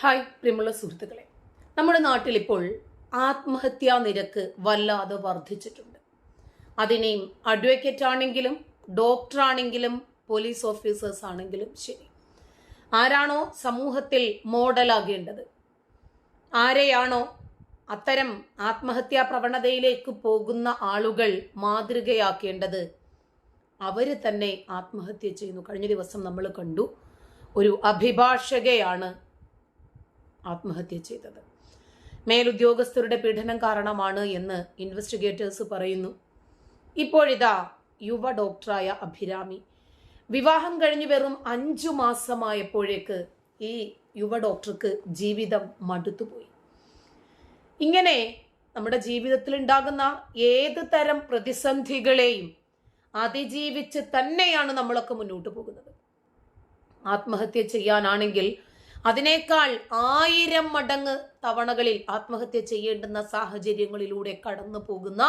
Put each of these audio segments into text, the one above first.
Hi പ്രിയമുള്ള സുഹൃത്തുക്കളെ. നമ്മുടെ നാട്ടിൽ ഇപ്പോൾ ആത്മഹത്യാ നിരക്ക് വല്ലാതെ വർദ്ധിച്ചിട്ടുണ്ട്. അതിനെയും അഡ്വക്കേറ്റ് ആണെങ്കിലും ഡോക്ടർ ആണെങ്കിലും പോലീസ് ഓഫീസേഴ്സ് ആണെങ്കിലും ശരി. ആരാണോ സമൂഹത്തിൽ മോഡലാകേണ്ടത്? ആരെയാണോ അത്തരം ആത്മഹത്യാ പ്രവണതയിലേക്ക് പോകുന്ന ആളുകൾ മാതൃകയാക്കേണ്ടത്? അവർ തന്നെ ആത്മഹത്യ ചെയ്യുന്നു. കഴിഞ്ഞ ദിവസം നമ്മൾ കണ്ടു ഒരു അഭിഭാഷകയാണ് ആത്മഹത്യ ചെയ്തത്. മേലുദ്യോഗസ്ഥരുടെ പീഡനം കാരണമാണ് എന്ന് ഇൻവെസ്റ്റിഗേറ്റേഴ്സ് പറയുന്നു. ഇപ്പോഴിതാ യുവ ഡോക്ടറായ അഭിരാമി. വിവാഹം കഴിഞ്ഞ് വെറും അഞ്ചു മാസമായപ്പോഴേക്ക് ഈ യുവ ഡോക്ടർക്ക് ജീവിതം മടുത്തുപോയി. ഇങ്ങനെ നമ്മുടെ ജീവിതത്തിൽ ഉണ്ടാകുന്ന ഏത് തരം പ്രതിസന്ധികളെയും അതിജീവിച്ച് തന്നെയാണ് നമ്മളൊക്കെ മുന്നോട്ട് പോകുന്നത്. ആത്മഹത്യ ചെയ്യാനാണെങ്കിൽ അതിനേക്കാൾ ആയിരം മടങ്ങ് തവണകളിൽ ആത്മഹത്യ ചെയ്യേണ്ടുന്ന സാഹചര്യങ്ങളിലൂടെ കടന്നു പോകുന്ന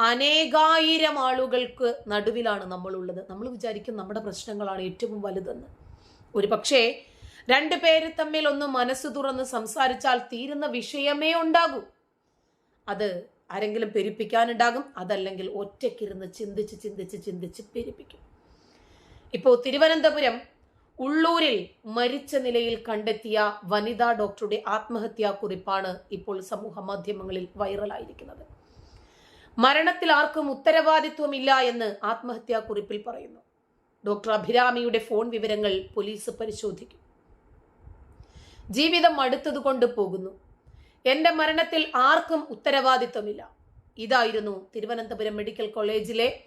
അനേകായിരം ആളുകൾക്ക് നടുവിലാണ് നമ്മളുള്ളത്. നമ്മൾ വിചാരിക്കും നമ്മുടെ പ്രശ്നങ്ങളാണ് ഏറ്റവും വലുതെന്ന്. ഒരു പക്ഷേ രണ്ടു പേര് തമ്മിൽ ഒന്ന് മനസ്സ് തുറന്ന് സംസാരിച്ചാൽ തീരുന്ന വിഷയമേ ഉണ്ടാകൂ. അത് ആരെങ്കിലും പെരുപ്പിക്കാനുണ്ടാകും അതല്ലെങ്കിൽ ഒറ്റയ്ക്കിരുന്ന് ചിന്തിച്ച് ചിന്തിച്ച് ചിന്തിച്ച് പെരുപ്പിക്കും. ഇപ്പോൾ തിരുവനന്തപുരം ഉള്ളൂരിൽ മരിച്ച നിലയിൽ കണ്ടെത്തിയ വനിതാ ഡോക്ടറുടെ ആത്മഹത്യാ കുറിപ്പാണ് ഇപ്പോൾ സമൂഹ മാധ്യമങ്ങളിൽ വൈറലായിരിക്കുന്നത്. മരണത്തിൽ ആർക്കും ഉത്തരവാദിത്വമില്ല എന്ന് ആത്മഹത്യാ കുറിപ്പിൽ പറയുന്നു. ഡോക്ടർ അഭിരാമിയുടെ ഫോൺ വിവരങ്ങൾ പോലീസ് പരിശോധിക്കും. ജീവിതം അടുത്തതുകൊണ്ട് പോകുന്നു. എന്റെ മരണത്തിൽ ആർക്കും ഉത്തരവാദിത്വമില്ല. ഇതായിരുന്നു തിരുവനന്തപുരം മെഡിക്കൽ കോളേജിലെ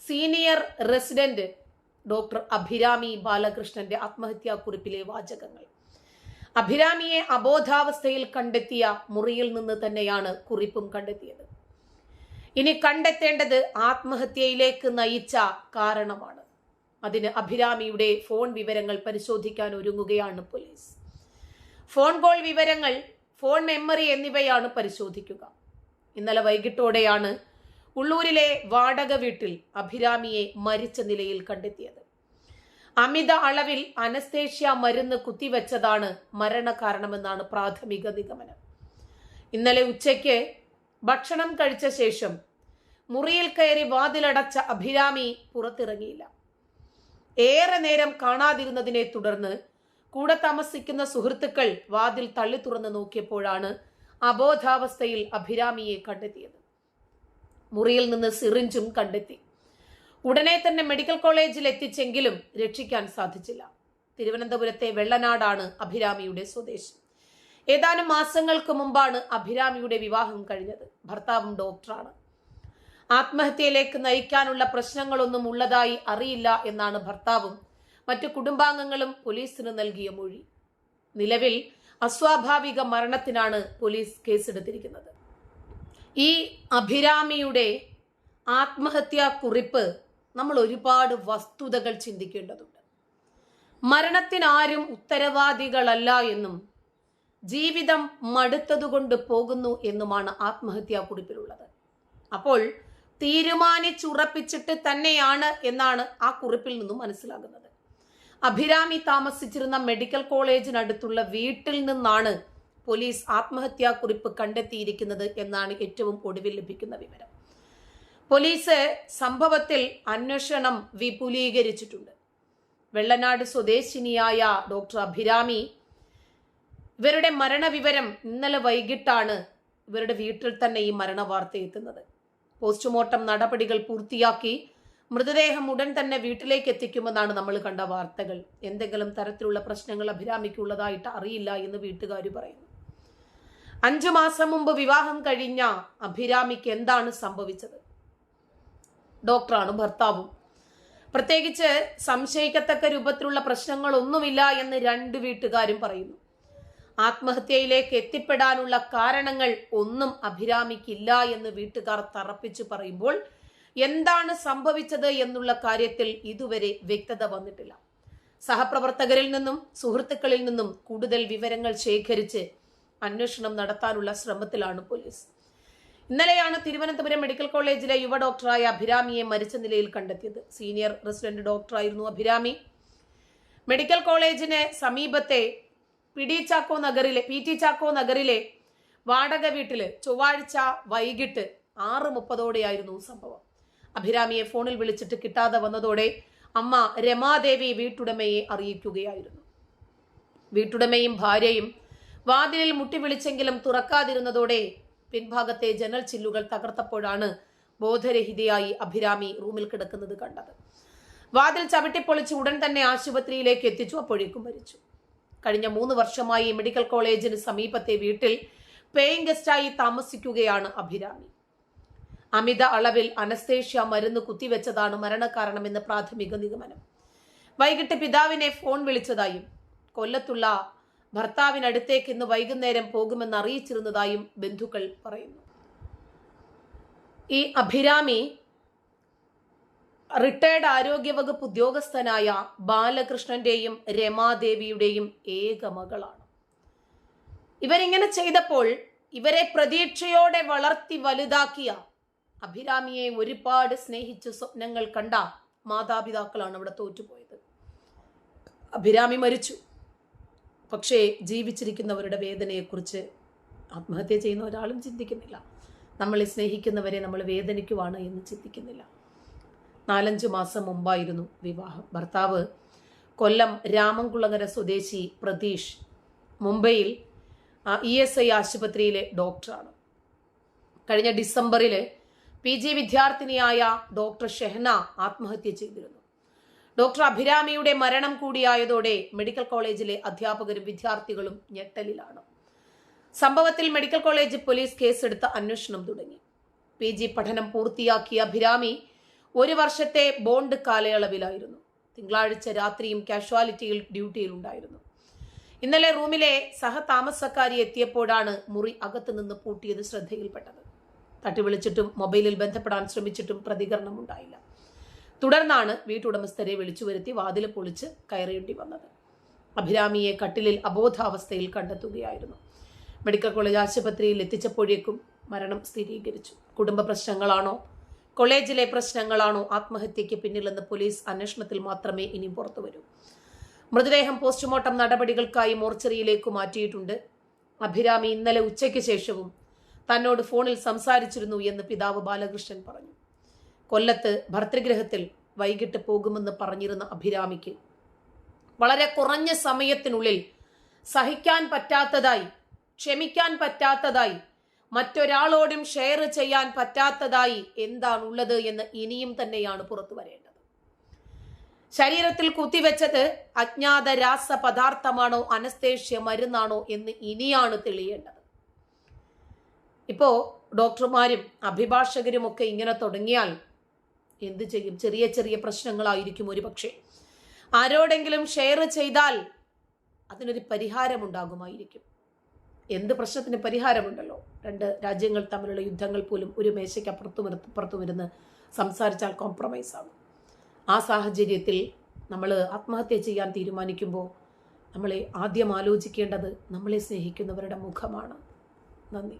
സീനിയർ റെസിഡന്റ് ഡോക്ടർ അഭിരാമി ബാലകൃഷ്ണന്റെ ആത്മഹത്യാ കുറിപ്പിലെ വാചകങ്ങൾ. അഭിരാമിയെ അബോധാവസ്ഥയിൽ കണ്ടെത്തിയ മുറിയിൽ നിന്ന് തന്നെയാണ് കുറിപ്പും കണ്ടെത്തിയത്. ഇനി കണ്ടെത്തേണ്ടത് ആത്മഹത്യയിലേക്ക് നയിച്ച കാരണമാണ്. അതിന് അഭിരാമിയുടെ ഫോൺ വിവരങ്ങൾ പരിശോധിക്കാൻ ഒരുങ്ങുകയാണ് പോലീസ്. ഫോൺ കോൾ വിവരങ്ങൾ ഫോൺ മെമ്മറി എന്നിവയാണ് പരിശോധിക്കുക. ഇന്നലെ വൈകിട്ടോടെയാണ് ഉള്ളൂരിലെ വാടക വീട്ടിൽ അഭിരാമിയെ മരിച്ച നിലയിൽ കണ്ടെത്തിയത്. അമിത അളവിൽ അനസ്തേഷ്യ മരുന്ന് കുത്തിവെച്ചതാണ് മരണകാരണമെന്നാണ് പ്രാഥമിക നിഗമനം. ഇന്നലെ ഉച്ചയ്ക്ക് ഭക്ഷണം കഴിച്ച ശേഷം മുറിയിൽ കയറി വാതിലടച്ച അഭിരാമി പുറത്തിറങ്ങിയില്ല. ഏറെ നേരം കാണാതിരുന്നതിനെ തുടർന്ന് കൂടെ താമസിക്കുന്ന സുഹൃത്തുക്കൾ വാതിൽ തള്ളി തുറന്ന് നോക്കിയപ്പോഴാണ് അബോധാവസ്ഥയിൽ അഭിരാമിയെ കണ്ടെത്തിയത്. മുറിയിൽ നിന്ന് സിറിഞ്ചും കണ്ടെത്തി. ഉടനെ തന്നെ മെഡിക്കൽ കോളേജിൽ എത്തിച്ചെങ്കിലും രക്ഷിക്കാൻ സാധിച്ചില്ല. തിരുവനന്തപുരത്തെ വെള്ളനാടാണ് അഭിരാമിയുടെ സ്വദേശം. ഏതാനും മാസങ്ങൾക്ക് മുമ്പാണ് അഭിരാമിയുടെ വിവാഹം കഴിഞ്ഞത്. ഭർത്താവും ഡോക്ടറാണ്. ആത്മഹത്യയിലേക്ക് നയിക്കാനുള്ള പ്രശ്നങ്ങളൊന്നും ഉള്ളതായി അറിയില്ല എന്നാണ് ഭർത്താവും മറ്റു കുടുംബാംഗങ്ങളും പോലീസിന് നൽകിയ മൊഴി. നിലവിൽ അസ്വാഭാവിക മരണത്തിനാണ് പോലീസ് കേസെടുത്തിരിക്കുന്നത്. ഈ അഭിരാമിയുടെ ആത്മഹത്യാ കുറിപ്പ് നമ്മൾ ഒരുപാട് വസ്തുതകൾ ചിന്തിക്കേണ്ടതുണ്ട്. മരണത്തിനാരും ഉത്തരവാദികളല്ല എന്നും ജീവിതം മടുത്തതുകൊണ്ട് പോകുന്നു എന്നുമാണ് ആത്മഹത്യാ കുറിപ്പിലുള്ളത് അപ്പോൾ തീരുമാനിച്ചുറപ്പിച്ചിട്ട് തന്നെയാണ് എന്നാണ് ആ കുറിപ്പിൽ നിന്നും മനസ്സിലാകുന്നത്. അഭിരാമി താമസിച്ചിരുന്ന മെഡിക്കൽ കോളേജിനടുത്തുള്ള വീട്ടിൽ നിന്നാണ് പോലീസ് ആത്മഹത്യാ കുറിപ്പ് കണ്ടെത്തിയിരിക്കുന്നത് എന്നാണ് ഏറ്റവും ഒടുവിൽ ലഭിക്കുന്ന വിവരം. പോലീസ് സംഭവത്തിൽ അന്വേഷണം വിപുലീകരിച്ചിട്ടുണ്ട്. വെള്ളനാട് സ്വദേശിനിയായ ഡോക്ടർ അഭിരാമി ഇവരുടെ മരണവിവരം ഇന്നലെ വൈകിട്ടാണ് ഇവരുടെ വീട്ടിൽ തന്നെ ഈ മരണവാർത്ത എത്തുന്നത്. പോസ്റ്റ്മോർട്ടം നടപടികൾ പൂർത്തിയാക്കി മൃതദേഹം ഉടൻ തന്നെ വീട്ടിലേക്ക് എത്തിക്കുമെന്നാണ് നമ്മൾ കണ്ട വാർത്തകൾ. എന്തെങ്കിലും തരത്തിലുള്ള പ്രശ്നങ്ങൾ അഭിരാമിക്കുള്ളതായിട്ട് അറിയില്ല എന്ന് വീട്ടുകാർ പറയുന്നു. അഞ്ചു മാസം മുമ്പ് വിവാഹം കഴിഞ്ഞ അഭിരാമിക്ക് എന്താണ് സംഭവിച്ചത്? ഡോക്ടറാണ് ഭർത്താവും. പ്രത്യേകിച്ച് സംശയിക്കത്തക്ക രൂപത്തിലുള്ള പ്രശ്നങ്ങളൊന്നുമില്ല എന്ന് രണ്ട് വീട്ടുകാരും പറയുന്നു. ആത്മഹത്യയിലേക്ക് എത്തിപ്പെടാനുള്ള കാരണങ്ങൾ ഒന്നും അഭിരാമിക്കില്ല എന്ന് വീട്ടുകാർ തറപ്പിച്ചു പറയുമ്പോൾ എന്താണ് സംഭവിച്ചത് എന്നുള്ള കാര്യത്തിൽ ഇതുവരെ വ്യക്തത വന്നിട്ടില്ല. സഹപ്രവർത്തകരിൽ നിന്നും സുഹൃത്തുക്കളിൽ നിന്നും കൂടുതൽ വിവരങ്ങൾ ശേഖരിച്ച് അന്വേഷണം നടത്താനുള്ള ശ്രമത്തിലാണ് പോലീസ്. ഇന്നലെയാണ് തിരുവനന്തപുരം മെഡിക്കൽ കോളേജിലെ യുവ ഡോക്ടറായ അഭിരാമിയെ മരിച്ച നിലയിൽ കണ്ടെത്തിയത്. സീനിയർ റെസിഡന്റ് ഡോക്ടറായിരുന്നു അഭിരാമി. മെഡിക്കൽ കോളേജിന് സമീപത്തെ പി ഡി ചാക്കോ നഗറിലെ പി ടി ചാക്കോ നഗറിലെ വാടക വീട്ടിൽ ചൊവ്വാഴ്ച വൈകിട്ട് ആറ് മുപ്പതോടെയായിരുന്നു സംഭവം. അഭിരാമിയെ ഫോണിൽ വിളിച്ചിട്ട് കിട്ടാതെ വന്നതോടെ അമ്മ രമാദേവി വീട്ടുടമയെ അറിയിക്കുകയായിരുന്നു. വീട്ടുടമയും ഭാര്യയും വാതിലിൽ മുട്ടിവിളിച്ചെങ്കിലും തുറക്കാതിരുന്നതോടെ പിൻഭാഗത്തെ ജനൽ ചില്ലുകൾ തകർത്തപ്പോഴാണ് ബോധരഹിതയായി അഭിരാമി റൂമിൽ കിടക്കുന്നത് കണ്ടത്. വാതിൽ ചവിട്ടിപ്പൊളിച്ച് ഉടൻ തന്നെ ആശുപത്രിയിലേക്ക് എത്തിച്ചു. അപ്പോഴേക്കും മരിച്ചു. കഴിഞ്ഞ മൂന്ന് വർഷമായി മെഡിക്കൽ കോളേജിന് സമീപത്തെ വീട്ടിൽ പേയിങ് ഗസ്റ്റായി താമസിക്കുകയാണ് അഭിരാമി. അമിത അളവിൽ അനസ്തേഷ്യ മരുന്ന് കുത്തിവെച്ചതാണ് മരണകാരണമെന്ന് പ്രാഥമിക നിഗമനം. വൈകിട്ട് പിതാവിനെ ഫോൺ വിളിച്ചതായും കൊല്ലത്തുള്ള ഭർത്താവിനടുത്തേക്ക് ഇന്ന് വൈകുന്നേരം പോകുമെന്ന് അറിയിച്ചിരുന്നതായും ബന്ധുക്കൾ പറയുന്നു. ഈ അഭിരാമി റിട്ടയർഡ് ആരോഗ്യവകുപ്പ് ഉദ്യോഗസ്ഥനായ ബാലകൃഷ്ണന്റെയും രമാദേവിയുടെയും ഏക മകളാണ്. ഇവരിങ്ങനെ ചെയ്തപ്പോൾ ഇവരെ പ്രതീക്ഷയോടെ വളർത്തി വലുതാക്കിയ അഭിരാമിയെ ഒരുപാട് സ്നേഹിച്ച് സ്വപ്നങ്ങൾ കണ്ട മാതാപിതാക്കളാണ് അവിടെ തോറ്റുപോയത്. അഭിരാമി മരിച്ചു. പക്ഷേ ജീവിച്ചിരിക്കുന്നവരുടെ വേദനയെക്കുറിച്ച് ആത്മഹത്യ ചെയ്യുന്ന ഒരാളും ചിന്തിക്കുന്നില്ല. നമ്മളെ സ്നേഹിക്കുന്നവരെ നമ്മൾ വേദനിക്കുവാണ് എന്ന് ചിന്തിക്കുന്നില്ല. നാലഞ്ച് മാസം മുമ്പായിരുന്നു വിവാഹം. ഭർത്താവ് കൊല്ലം രാമൻകുളങ്ങര സ്വദേശി പ്രതീഷ് മുംബൈയിൽ ഇ എസ് ഐ ആശുപത്രിയിലെ ഡോക്ടറാണ്. കഴിഞ്ഞ ഡിസംബറിൽ പി ജി വിദ്യാർത്ഥിനിയായ ഡോക്ടർ ഷെഹന ആത്മഹത്യ ചെയ്തിരുന്നു. ഡോക്ടർ അഭിരാമിയുടെ മരണം കൂടിയായതോടെ മെഡിക്കൽ കോളേജിലെ അധ്യാപകരും വിദ്യാർത്ഥികളും ഞെട്ടലിലാണ്. സംഭവത്തിൽ മെഡിക്കൽ കോളേജ് പോലീസ് കേസെടുത്ത് അന്വേഷണം തുടങ്ങി. പി ജി പഠനം പൂർത്തിയാക്കിയ അഭിരാമി ഒരു വർഷത്തെ ബോണ്ട് കാലയളവിലായിരുന്നു. തിങ്കളാഴ്ച രാത്രിയും കാഷ്വാലിറ്റിയിൽ ഡ്യൂട്ടിയിലുണ്ടായിരുന്നു. ഇന്നലെ റൂമിലെ സഹതാമസക്കാരി എത്തിയപ്പോഴാണ് മുറി അകത്തുനിന്ന് പൂട്ടിയത് ശ്രദ്ധയിൽപ്പെട്ടത്. തട്ടിവിളിച്ചിട്ടും മൊബൈലിൽ ബന്ധപ്പെടാൻ ശ്രമിച്ചിട്ടും പ്രതികരണം ഉണ്ടായില്ല തുടർന്നാണ് വീട്ടുടമസ്ഥരെ വിളിച്ചു വരുത്തി വാതിൽ പൊളിച്ച് കയറേണ്ടി വന്നത്. അഭിരാമിയെ കട്ടിലിൽ അബോധാവസ്ഥയിൽ കണ്ടെത്തുകയായിരുന്നു. മെഡിക്കൽ കോളേജ് ആശുപത്രിയിൽ എത്തിച്ചപ്പോഴേക്കും മരണം സ്ഥിരീകരിച്ചു. കുടുംബ പ്രശ്നങ്ങളാണോ? കോളേജിലെ പ്രശ്നങ്ങളാണോ? ആത്മഹത്യയ്ക്ക് പിന്നിലെന്ന് പോലീസ് അന്വേഷണത്തിൽ മാത്രമേ ഇനി പുറത്തുവരൂ. മൃതദേഹം പോസ്റ്റ്മോർട്ടം നടപടികൾക്കായി മോർച്ചറിയിലേക്ക് മാറ്റിയിട്ടുണ്ട്. അഭിരാമി ഇന്നലെ ഉച്ചയ്ക്ക് ശേഷവും തന്നോട് ഫോണിൽ സംസാരിച്ചിരുന്നു എന്ന് പിതാവ് ബാലകൃഷ്ണൻ പറഞ്ഞു. കൊല്ലത്ത് ഭർത്തൃഗ്രഹത്തിൽ വൈകിട്ട് പോകുമെന്ന് പറഞ്ഞിരുന്ന അഭിരാമിക്ക്. വളരെ കുറഞ്ഞ സമയത്തിനുള്ളിൽ സഹിക്കാൻ പറ്റാത്തതായി ക്ഷമിക്കാൻ പറ്റാത്തതായി മറ്റൊരാളോടും ഷെയർ ചെയ്യാൻ പറ്റാത്തതായി എന്താണുള്ളത് എന്ന് ഇനിയും തന്നെയാണ് പുറത്തു വരേണ്ടത്. ശരീരത്തിൽ കുത്തിവെച്ചത് അജ്ഞാത രാസ പദാർത്ഥമാണോ അനസ്തേഷ്യ മരുന്നാണോ എന്ന് ഇനിയാണ് തെളിയേണ്ടത്. ഇപ്പോ ഡോക്ടർമാരും അഭിഭാഷകരും ഒക്കെ ഇങ്ങനെ തുടങ്ങിയാൽ എന്ത് ചെയ്യും? ചെറിയ ചെറിയ പ്രശ്നങ്ങളായിരിക്കും ഒരു പക്ഷേ. ആരോടെങ്കിലും ഷെയർ ചെയ്താൽ അതിനൊരു പരിഹാരമുണ്ടാകുമായിരിക്കും. എന്ത് പ്രശ്നത്തിന് പരിഹാരമുണ്ടല്ലോ? രണ്ട് രാജ്യങ്ങൾ തമ്മിലുള്ള യുദ്ധങ്ങൾ പോലും ഒരു മേശയ്ക്ക് അപ്പുറത്തും അപ്പുറത്തും ഇരുന്ന് സംസാരിച്ചാൽ കോംപ്രമൈസ് ആകും ആ സാഹചര്യത്തിൽ നമ്മൾ ആത്മഹത്യ ചെയ്യാൻ തീരുമാനിക്കുമ്പോൾ നമ്മളെ ആദ്യം ആലോചിക്കേണ്ടത് നമ്മളെ സ്നേഹിക്കുന്നവരുടെ മുഖമാണ്. നന്ദി.